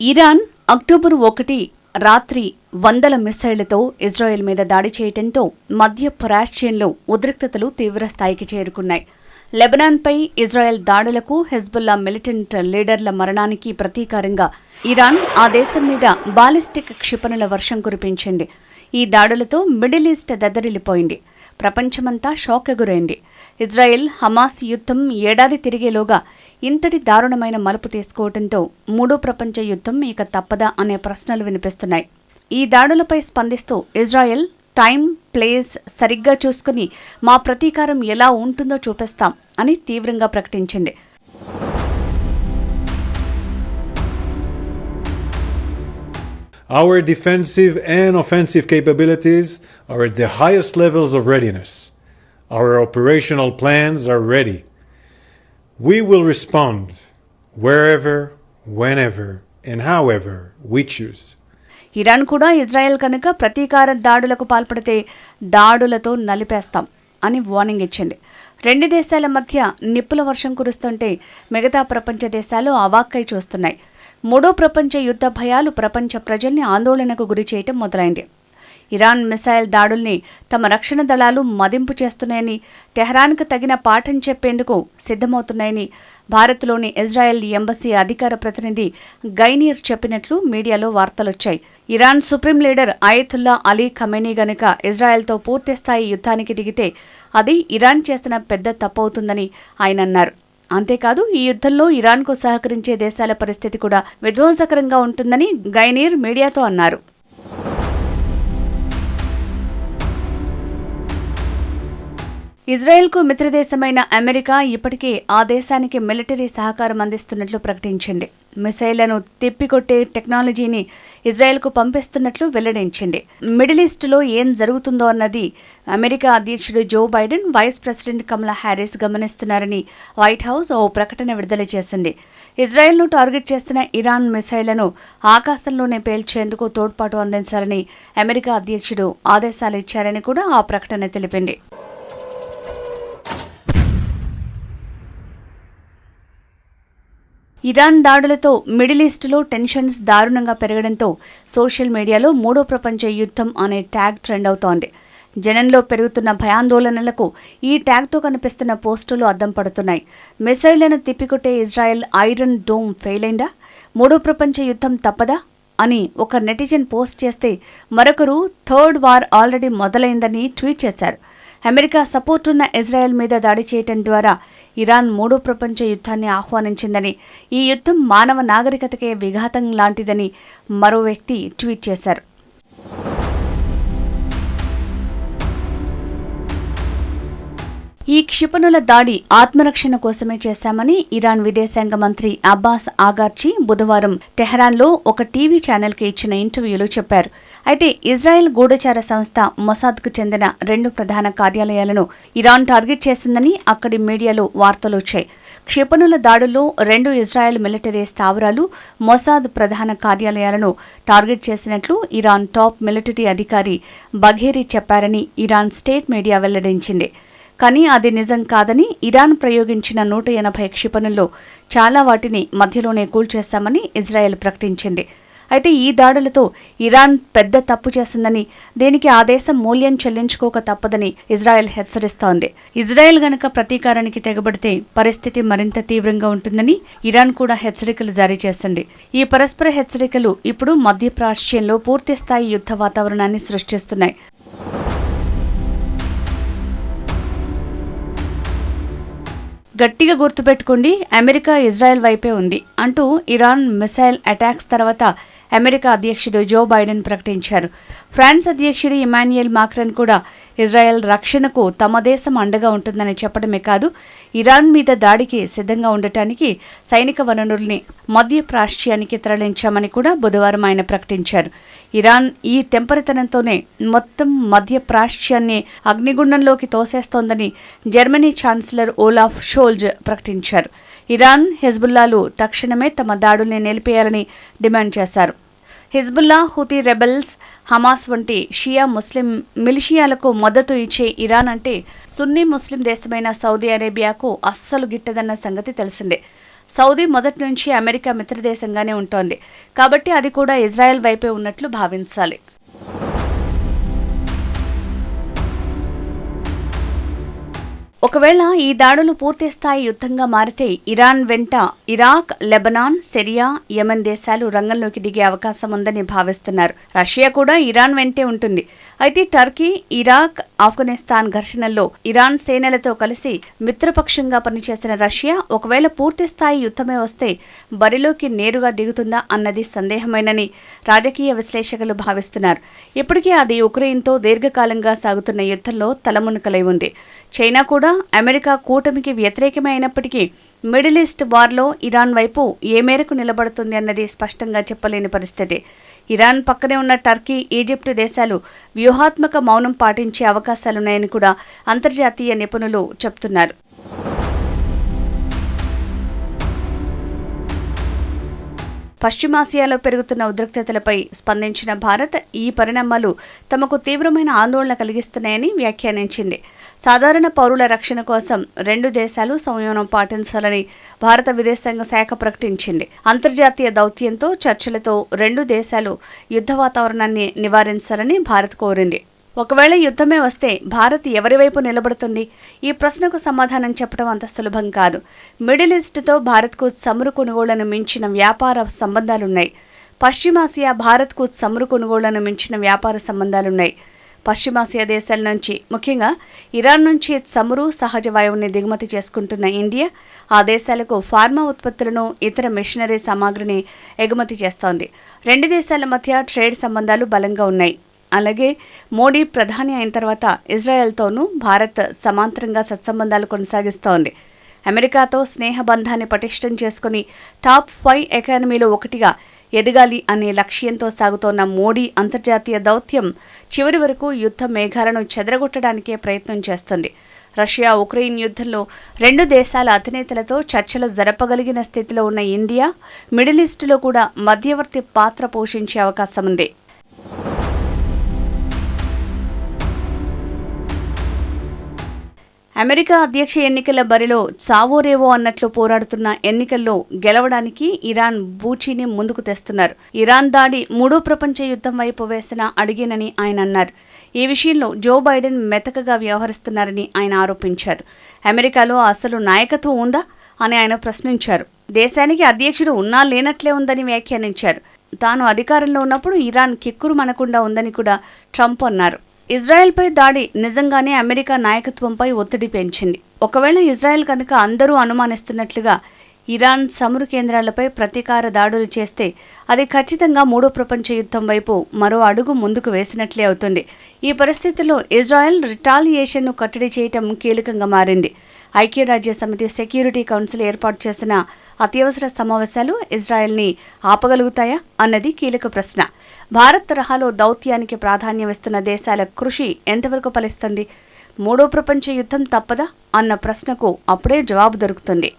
Iran October ఒకటి రాత్రి వందల మిసైళ్ళతో ఇజ్రాయెల్ మీద దాడి చేయడంతో మధ్య ప్రాచ్యంలో ఉద్రిక్తతలు తీవ్రస్థాయికి చేరుకున్నాయి. లెబనాన్పై ఇజ్రాయెల్ దాడులకు హెజ్బుల్లా మిలిటెంట్ లీడర్ల మరణానికి ప్రతీకారంగా ఇరాన్ ఆ దేశం మీద బాలిస్టిక్ క్షిపణుల వర్షం కురిపించింది. ఈ దాడులతో మిడిల్ ఈస్ట్ దద్దరిల్లిపోయింది. ప్రపంచమంతా షాక్ ఎగురైంది ఇజ్రాయెల్ హమాస్ యుద్ధం ఏడాది తిరిగేలోగా ఇంతటి దారుణమైన మలుపు తీసుకోవడంతో మూడో ప్రపంచ యుద్ధం ఇక తప్పదా అనే ప్రశ్నలు వినిపిస్తున్నాయి ఈ దాడులపై స్పందిస్తూ ఇజ్రాయెల్ టైం ప్లేస్ సరిగ్గా చూసుకుని మా ప్రతీకారం ఎలా ఉంటుందో చూపిస్తాం అని తీవ్రంగా ప్రకటించింది Our defensive and offensive capabilities are at the highest levels of readiness. Our operational plans are ready. We will respond wherever, whenever, and however we choose. Iran కూడా ఇజ్రాయెల్ కనుక ప్రతీకార దాడులకు పాల్పడితే దాడులతో నలిపేస్తాం అని వార్నింగ్ ఇచ్చింది రెండు దేశాల మధ్య నిప్పుల వర్షం కురుస్తుంటే మిగతా ప్రపంచ దేశాలు అవాక్కై చూస్తున్నాయి మూడో ప్రపంచ యుద్ధ భయాలు ప్రపంచ ప్రజల్ని ఆందోళనకు గురి చేయటం మొదలైంది ఇరాన్ మిసైల్ దాడుల్ని తమ రక్షణ దళాలు మదింపు చేస్తున్నాయని టెహ్రాన్కు తగిన పాఠం చెప్పేందుకు సిద్ధమవుతున్నాయని భారత్లోని ఇజ్రాయెల్ ఎంబసీ అధికార ప్రతినిధి గైనీర్ చెప్పినట్లు మీడియాలో వార్తలొచ్చాయి. Iran supreme leader Ayatollah Ali Khamenei గనుక ఇజ్రాయెల్తో పూర్తిస్థాయి యుద్ధానికి దిగితే అది ఇరాన్ చేసిన పెద్ద తప్పవుతుందని ఆయన అన్నారు. అంతేకాదు ఈ యుద్ధంలో ఇరాన్కు సహకరించే దేశాల పరిస్థితి కూడా విధ్వంసకరంగా ఉంటుందని గైనీర్ మీడియాతో అన్నారు. ఇజ్రాయెల్కు మిత్రదేశమైన అమెరికా ఇప్పటికే ఆ దేశానికి మిలిటరీ సహకారం అందిస్తున్నట్లు ప్రకటించింది. మిసైళ్ళను తిప్పికొట్టే టెక్నాలజీని ఇజ్రాయెల్కు పంపిస్తున్నట్లు వెల్లడించింది. మిడిల్ ఈస్టులో ఏం జరుగుతుందో అన్నది అమెరికా అధ్యక్షుడు Joe Biden vice president Kamala Harris గమనిస్తున్నారని White House ఓ ప్రకటన విడుదల చేసింది. ఇజ్రాయెల్ను టార్గెట్ చేస్తున్న ఇరాన్ మిసైళ్ళను ఆకాశంలోనే పేల్చేందుకు తోడ్పాటు అందించాలని అమెరికా అధ్యక్షుడు ఆదేశాలు ఇచ్చారని కూడా ఆ ప్రకటన తెలిపింది. ఇరాన్ దాడులతో మిడిల్ ఈస్టులో టెన్షన్స్ దారుణంగా పెరగడంతో సోషల్ మీడియాలో మూడో ప్రపంచ యుద్ధం అనే ట్యాగ్ ట్రెండ్ అవుతోంది. జనంలో పెరుగుతున్న భయాందోళనలకు ఈ ట్యాగ్తో కనిపిస్తున్న పోస్టులు అద్దం పడుతున్నాయి. మిసైళ్ళను తిప్పికొట్టే ఇజ్రాయెల్ ఐరన్ డోమ్ ఫెయిల్ అయిందా మూడో ప్రపంచ యుద్ధం తప్పదా? అని ఒక నెటిజన్ పోస్ట్ చేస్తే మరొకరు థర్డ్ వార్ ఆల్రెడీ మొదలైందని ట్వీట్ చేశారు. అమెరికా సపోర్ట్ ఉన్న ఇజ్రాయెల్ మీద దాడి చేయటం ద్వారా ఇరాన్ మూడో ప్రపంచ యుద్ధాన్ని ఆహ్వానించిందని ఈ యుద్ధం మానవ నాగరికతకే విఘాతం లాంటిదని మరో వ్యక్తి ట్వీట్ చేశారు. ఈ క్షిపణుల దాడి ఆత్మరక్షణ కోసమే చేశామని ఇరాన్ విదేశాంగ మంత్రి అబ్బాస్ ఆగార్చి బుధవారం టెహరాన్లో ఒక టీవీ ఛానల్కి ఇచ్చిన ఇంటర్వ్యూలో చెప్పారు. అయితే ఇజ్రాయెల్ గూఢచార సంస్థ మొసాద్కు చెందిన రెండు ప్రధాన కార్యాలయాలను ఇరాన్ టార్గెట్ చేసిందని అక్కడి మీడియాలో వార్తలు వచ్చాయి. క్షిపణుల దాడుల్లో రెండు ఇజ్రాయెల్ మిలిటరీ స్థావరాలు మొసాద్ ప్రధాన కార్యాలయాలను టార్గెట్ చేసినట్లు ఇరాన్ టాప్ మిలిటరీ అధికారి బఘేరి చెప్పారని ఇరాన్ స్టేట్ మీడియా వెల్లడించింది. కానీ అది నిజం కాదని ఇరాన్ ప్రయోగించిన నూట ఎనభై క్షిపణుల్లో చాలా వాటిని మధ్యలోనే కూల్చేశామని ఇజ్రాయెల్ ప్రకటించింది. అయితే ఈ దాడులతో ఇరాన్ పెద్ద తప్పు చేసిందని దీనికి ఆ దేశం మూల్యం చెల్లించుకోక తప్పదని ఇజ్రాయెల్ హెచ్చరిస్తోంది. ఇజ్రాయెల్ గనక ప్రతీకారానికి తెగబడితే పరిస్థితి మరింత తీవ్రంగా ఉంటుందని ఇరాన్ కూడా హెచ్చరికలు జారీ చేసింది. ఈ పరస్పర హెచ్చరికలు ఇప్పుడు మధ్యప్రాచ్యంలో పూర్తిస్థాయి యుద్ధ వాతావరణాన్ని సృష్టిస్తున్నాయి. గట్టిగా గుర్తుపెట్టుకోండి అమెరికా ఇజ్రాయెల్ వైపే ఉంది అంటూ ఇరాన్ మిసైల్ అటాక్స్ తర్వాత అమెరికా అధ్యక్షుడు జో బైడెన్ ప్రకటించారు. ఫ్రాన్స్ అధ్యక్షుడు ఇమాన్యుయల్ మాక్రన్ కూడా ఇజ్రాయెల్ రక్షణకు తమ దేశం అండగా ఉంటుందని చెప్పడమే కాదు ఇరాన్ మీద దాడికి సిద్ధంగా ఉండటానికి సైనిక వనరుల్ని మధ్య ప్రాశ్చ్యానికి తరలించామని కూడా బుధవారం ఆయన ప్రకటించారు. ఇరాన్ ఈ తెంపరితనంతోనే మొత్తం మధ్య ప్రాశ్చ్యాన్ని అగ్నిగుండంలోకి తోసేస్తోందని జర్మనీ ఛాన్సలర్ ఓలాఫ్ షోల్జ్ ప్రకటించారు. ఇరాన్ హెజ్బుల్లాలు తక్షణమే తమ దాడుల్ని నిలిపేయాలని డిమాండ్ చేశారు. హిజ్బుల్లా హుతీ రెబెల్స్ హమాస్ వంటి షియా ముస్లిం మిలిషియాలకు మద్దతు ఇచ్చే ఇరాన్ అంటే సున్నీ ముస్లిం దేశమైన సౌదీ అరేబియాకు అస్సలు గిట్టదన్న సంగతి తెలిసిందే. సౌదీ మొదటి నుంచి అమెరికా మిత్రదేశంగానే ఉంటోంది. కాబట్టి అది కూడా ఇజ్రాయెల్ వైపే ఉన్నట్లు భావించాలి. ఒకవేళ ఈ దాడులు పూర్తి స్థాయి యుద్ధంగా మారితే ఇరాన్ వెంట ఇరాక్ లెబనాన్ సిరియా యమన్ దేశాలు రంగంలోకి దిగే అవకాశం ఉందని భావిస్తున్నారు. రష్యా కూడా ఇరాన్ వెంటే ఉంటుంది. అయితే టర్కీ ఇరాక్ ఆఫ్ఘనిస్తాన్ ఘర్షణల్లో ఇరాన్ సేనలతో కలిసి మిత్రపక్షంగా పనిచేసిన రష్యా ఒకవేళ పూర్తి స్థాయి యుద్ధమే వస్తే బరిలోకి నేరుగా దిగుతుందా అన్నది సందేహమేనని రాజకీయ విశ్లేషకులు భావిస్తున్నారు. ఇప్పటికే అది ఉక్రెయిన్తో దీర్ఘకాలంగా సాగుతున్న యుద్ధంలో తలమునకలై ఉంది. చైనా కూడా అమెరికా కూటమికి వ్యతిరేకమైనప్పటికీ మిడిల్ ఈస్ట్ వార్లో ఇరాన్ వైపు ఏ మేరకు నిలబడుతుంది అన్నది స్పష్టంగా చెప్పలేని పరిస్థితి. ఇరాన్ పక్కనే ఉన్న టర్కీ ఈజిప్ట్ దేశాలు వ్యూహాత్మక మౌనం పాటించే అవకాశాలున్నాయని కూడా అంతర్జాతీయ నిపుణులు చెప్తున్నారు. పశ్చిమాసియాలో పెరుగుతున్న ఉద్రిక్తతలపై స్పందించిన భారత్ ఈ పరిణామాలు తమకు తీవ్రమైన ఆందోళన కలిగిస్తున్నాయని వ్యాఖ్యానించింది. సాధారణ పౌరుల రక్షణ కోసం రెండు దేశాలు సంయమనం పాటించాలని భారత విదేశాంగ శాఖ ప్రకటించింది. అంతర్జాతీయ దౌత్యంతో చర్చలతో రెండు దేశాలు యుద్ధ వాతావరణాన్ని నివారించాలని భారత్ కోరింది. ఒకవేళ యుద్ధమే వస్తే భారత్ ఎవరి వైపు నిలబడుతుంది? ఈ ప్రశ్నకు సమాధానం చెప్పడం అంత సులభం కాదు. మిడిల్ ఈస్ట్తో భారత్కు చమురు కొనుగోళ్ళను మించిన వ్యాపార సంబంధాలున్నాయి. పశ్చిమాసియా భారత్కు చమురు కొనుగోళ్ళను మించిన వ్యాపార సంబంధాలున్నాయి. పశ్చిమాసియా దేశాల నుంచి ముఖ్యంగా ఇరాన్ నుంచి చమురు సహజ వాయువుని దిగుమతి చేసుకుంటున్న ఇండియా ఆ దేశాలకు ఫార్మా ఉత్పత్తులను ఇతర మిషనరీ సామాగ్రిని ఎగుమతి చేస్తోంది. రెండు దేశాల మధ్య ట్రేడ్ సంబంధాలు బలంగా ఉన్నాయి. అలాగే మోడీ ప్రధాని అయిన తర్వాత ఇజ్రాయెల్తోనూ భారత్ సమాంతరంగా సత్సంబంధాలు కొనసాగిస్తోంది. అమెరికాతో స్నేహబంధాన్ని పటిష్టం చేసుకుని టాప్ ఫైవ్ ఎకానమీలో ఒకటిగా ఎదగాలి అనే లక్ష్యంతో సాగుతోన్న మోడీ అంతర్జాతీయ దౌత్యం చివరి వరకు యుద్ధ మేఘాలను చెదరగొట్టడానికే ప్రయత్నం చేస్తుంది. రష్యా ఉక్రెయిన్ యుద్ధంలో రెండు దేశాల అధినేతలతో చర్చలు జరపగలిగిన స్థితిలో ఉన్న ఇండియా మిడిల్ ఈస్టులో కూడా మధ్యవర్తి పాత్ర పోషించే అవకాశం ఉంది అమెరికా అధ్యక్ష ఎన్నికల బరిలో చావోరేవో అన్నట్లు పోరాడుతున్న ఎన్నికల్లో గెలవడానికి ఇరాన్ బూచీని ముందుకు తెస్తున్నారు. ఇరాన్ దాడి మూడో ప్రపంచ యుద్ధం వైపు వేసిన అడిగేనని ఆయన అన్నారు. ఈ విషయంలో జో బైడెన్ మెతకగా వ్యవహరిస్తున్నారని ఆయన ఆరోపించారు. అమెరికాలో అసలు నాయకత్వం ఉందా? అని ఆయన ప్రశ్నించారు. దేశానికి అధ్యక్షుడు ఉన్నా లేనట్లే ఉందని వ్యాఖ్యానించారు. తాను అధికారంలో ఉన్నప్పుడు ఇరాన్ కిక్కురు మనకుండా ఉందని కూడా ట్రంప్ అన్నారు. ఇజ్రాయెల్పై దాడి నిజంగానే అమెరికా నాయకత్వంపై ఒత్తిడి పెంచింది. ఒకవేళ ఇజ్రాయెల్ కనుక అందరూ అనుమానిస్తున్నట్లుగా ఇరాన్ చమురు కేంద్రాలపై ప్రతీకార దాడులు చేస్తే అది ఖచ్చితంగా మూడో ప్రపంచ యుద్ధం వైపు మరో అడుగు ముందుకు వేసినట్లే అవుతుంది. ఈ పరిస్థితుల్లో ఇజ్రాయెల్ రిటాలియేషన్ను కట్టడి చేయటం కీలకంగా మారింది. ఐక్యరాజ్య సమితి సెక్యూరిటీ కౌన్సిల్ ఏర్పాటు చేసిన అత్యవసర సమావేశాలు ఇజ్రాయెల్ని ఆపగలుగుతాయా అన్నది కీలక ప్రశ్న. భారత్ తరహాలో దౌత్యానికి ప్రాధాన్యమిస్తున్న దేశాల కృషి ఎంతవరకు ఫలిస్తుంది? మూడో ప్రపంచ యుద్ధం తప్పదా? అన్న ప్రశ్నకు అప్పుడే జవాబు దొరుకుతుంది.